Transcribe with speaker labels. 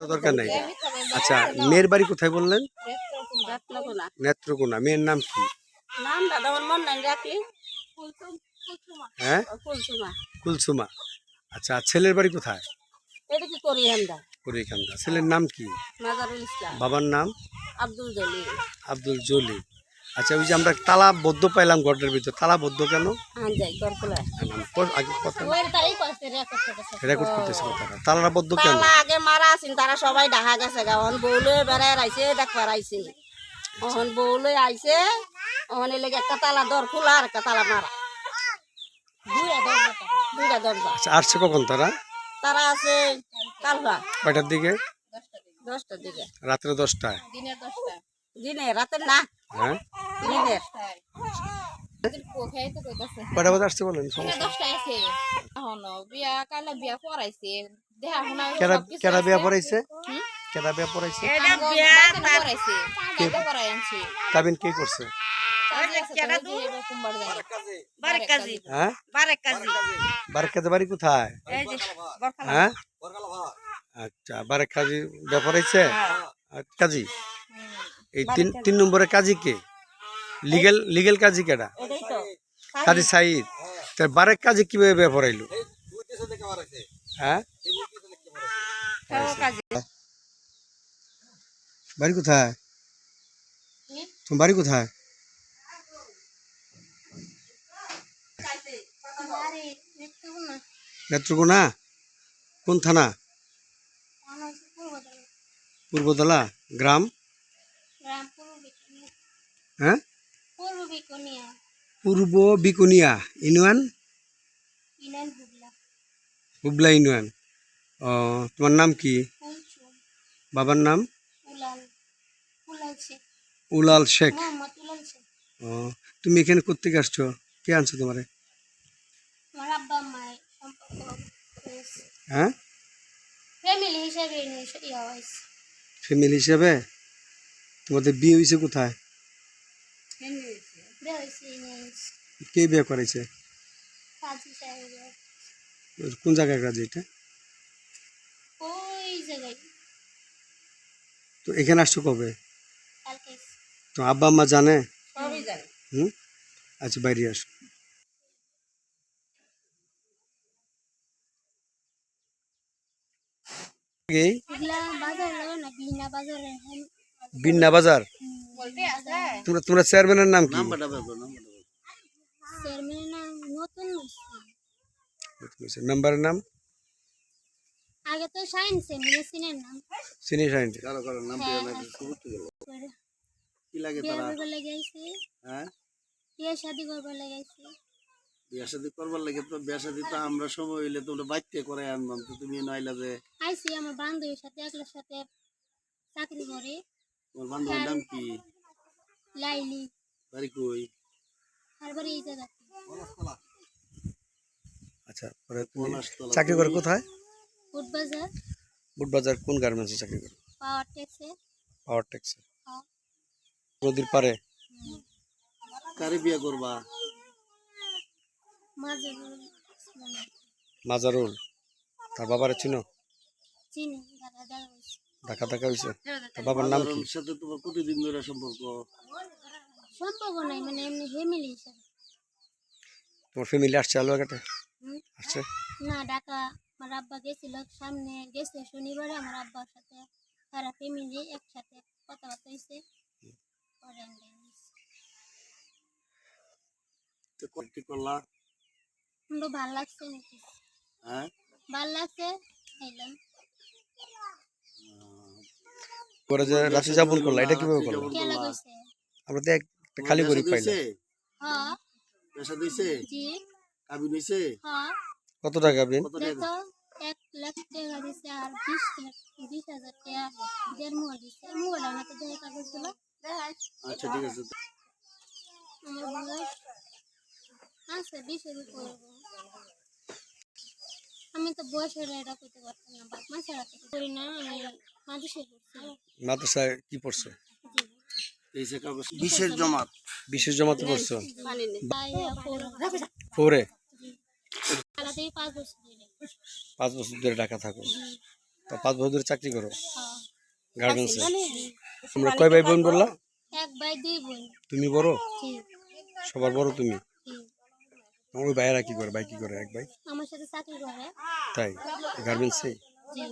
Speaker 1: দরকার নাই। আচ্ছা মেয়ের বাড়ি কোথায় বললেন? নেত্রকোনা। মেয়ের নাম কি? হ্যাঁ?
Speaker 2: কুলসুমা।
Speaker 1: আচ্ছা ছেলের বাড়ি কোথায়?
Speaker 2: এটা কি করি আমরা
Speaker 1: পরীখানটা ছেলের নাম কি? বাবার নাম?
Speaker 2: আব্দুল জলি
Speaker 1: আব্দুল জলি আচ্ছা ওই যে আমরা তালা বদ্ধ পাইলাম ঘরটার ভিতর তালাবদ্ধ কেন?
Speaker 2: হ্যাঁ রেকর্ড করতেছে।
Speaker 1: রেকর্ড করতেছে কথাটা। কেন?
Speaker 2: আগে মারা আছেন তারা সবাই দেখা গেছে গা। অন বউলে বেড়ায় আইছে দেখবার আইছে অহন বউলে আইছে অহন এলে একটা তালা দর খোলা আর একটা তালা মারা। দুইটা দরজা
Speaker 1: আচ্ছা আসছে কখন তারা?
Speaker 2: তারা আছে কালকা
Speaker 1: কয়টার দিকে?
Speaker 2: দশটার দিকে।
Speaker 1: রাত্রে দশটায়।
Speaker 2: দশটা দিনে রাতের না।
Speaker 1: হ্যাঁ? বাজে আসছে বলেন?
Speaker 3: বিয়া পড়াইছে।
Speaker 1: কেরা বিয়া পড়াইছে? কেরা বিয়া কাবিন কে? করছে?
Speaker 3: কাজে বাড়ি
Speaker 2: কাজী
Speaker 1: হ্যাঁ?
Speaker 2: বারেক কাজী
Speaker 1: বারেকাতে বাড়ি কোথায়?
Speaker 2: এই
Speaker 1: হ্যাঁ? আচ্ছা বারেক কাজী বিয়া পড়াইছে? আর কাজী? এই তিন তিন নম্বরে কাজী কে? লিগেল লিগেল কাজী কেডা? কাজী সাইদ। তার বারেক কাজী কীভাবে বিয়া পড়াইলো? হ্যাঁ? বাড়ি কোথায়? তোমার বাড়ি কোথায়? নেত্রকোনা? কোন থানা? পূর্বতলা? গ্রাম? হ্যাঁ? পূর্ব বিকুনিয়া। ইউনিয়ন হুবলা ইউনিয়ন ও তোমার নাম কি? বাবার নাম? উলাল। শেখ। ও তুমি এখানে কোথেকে আসছো? কে আনছো তোমারে? হ্যাঁ?
Speaker 4: ফ্যামিলি হিসেবে
Speaker 1: তোমাদের বিয়ে হয়েছে কোথায়
Speaker 4: বিয়ে হয়েছে নিয়ে এসে
Speaker 1: কে বিয়ে করেছে? কোন জায়গায় কাজ এটা? তো এখানে আসছো কবে? তো আব্বা আম্মা জানে? হুম? আচ্ছা বাইরে আসো। বিন্না বাজার তোমরা তোমরা চেয়ারম্যানের নাম কি?
Speaker 4: চেয়ারম্যানের নাম নতুন হয়েছে।
Speaker 1: মেম্বারের নাম?
Speaker 4: আগে তো সায়েন্সে মেডিসিনের নাম।
Speaker 1: সায়েন্টিস্ট
Speaker 4: হ্যাঁ, করে বিয়ে করবার লেগে আইছে।
Speaker 5: হ্যাঁ?
Speaker 4: বিয়ে শাদি করবার লেগে আইছে।
Speaker 5: বিয়া শাদি করবার লাগে তো বিয়া শাদি তো আমরা সময় হইলে তোমরা বাইতে করে আনবাম তো তুমি নইলা যে
Speaker 4: আইছি আমার বান্ধবীর সাথে একলার সাথে চাকরি করে।
Speaker 5: তোমার বান্ধবীর নাম কি?
Speaker 4: লাইলি।
Speaker 5: বাড়ি কই?
Speaker 4: আর বাড়ি এই জায়গা
Speaker 1: আচ্ছা পরে তুমি চাকরি করে কোথায়?
Speaker 4: ফুট বাজার।
Speaker 1: বুটবাজার কোন গার্মেন্টসে চাকরি করে?
Speaker 4: পাওয়ার ট্যাক্সে।
Speaker 1: পাওয়ার ট্যাক্সে।
Speaker 4: হ্যাঁ।
Speaker 1: নদীর পারে
Speaker 5: কারে বিয়া করবা?
Speaker 4: মাঝে
Speaker 1: মাজারুল। তার বাবার চিনো?
Speaker 4: চিনি দাদা দাদা
Speaker 1: ঢাকা ঢাকা হয়েছে বাবার নাম কি?
Speaker 5: সাথে তোমার কতদিন ধরে সম্পর্ক।
Speaker 4: সম্পর্ক নাই মানে এমনি ফ্যামিলি হিসাবে।
Speaker 1: তোমার ফ্যামিলি আসছে আলুয়াঘাটে
Speaker 4: হুম।
Speaker 1: আসছে?
Speaker 4: না ঢাকা। আমার আব্বা গেছিল সামনে গেছে শনিবারে আমার আব্বার সাথে। তারা ফ্যামিলি একসাথে কথাবার্তা হয়েছে পরে
Speaker 5: করলা?
Speaker 4: ভালো লাগছে নাকি?
Speaker 5: হ্যাঁ?
Speaker 4: ভালো লাগছে? খাইলাম।
Speaker 1: পরে যে রাত্রি যাপন করলা এটা কীভাবে করল?
Speaker 4: খেলা গেছে
Speaker 1: আমরা তো একটা খালি করি পাইলাম।
Speaker 4: হ্যাঁ
Speaker 5: পেশা কাবিন
Speaker 4: হ্যাঁ
Speaker 1: কত টাকা
Speaker 4: এক লাখ টাকা দিছে আর বিশ হাজার টাকা দেড় মুয়া দিছে। মুয়াটা না তো কাগজগুলো
Speaker 5: আচ্ছা ঠিক আছে।
Speaker 4: আছে বিশের উপরে। আমি তো বয়সের এটা করতে পারতাম না। বাপ মা ছাড়া তো করি না আমি মাদুসে করছি
Speaker 1: মাদ্রাসায় কি পড়ছো?
Speaker 5: জমাত।
Speaker 1: বিশেষ জমাতে পড়ছো? ফোরে?
Speaker 4: পাঁচ বছর ধরে।
Speaker 1: ঢাকা থাকো। তো পাঁচ বছর ধরে চাকরি করো?
Speaker 4: হ্যাঁ।
Speaker 1: গার্মেন্টসে তোমরা কয় ভাই বোন বললা?
Speaker 4: এক ভাই দুই বোন।
Speaker 1: তুমি বড়? সবার বড় তুমি? ওই ভাইয়েরা কি করে? ভাই কি করে? এক ভাই?
Speaker 4: আমার সাথে চাকরি করে।
Speaker 1: তাই? গার্মেন্টসে
Speaker 4: জি।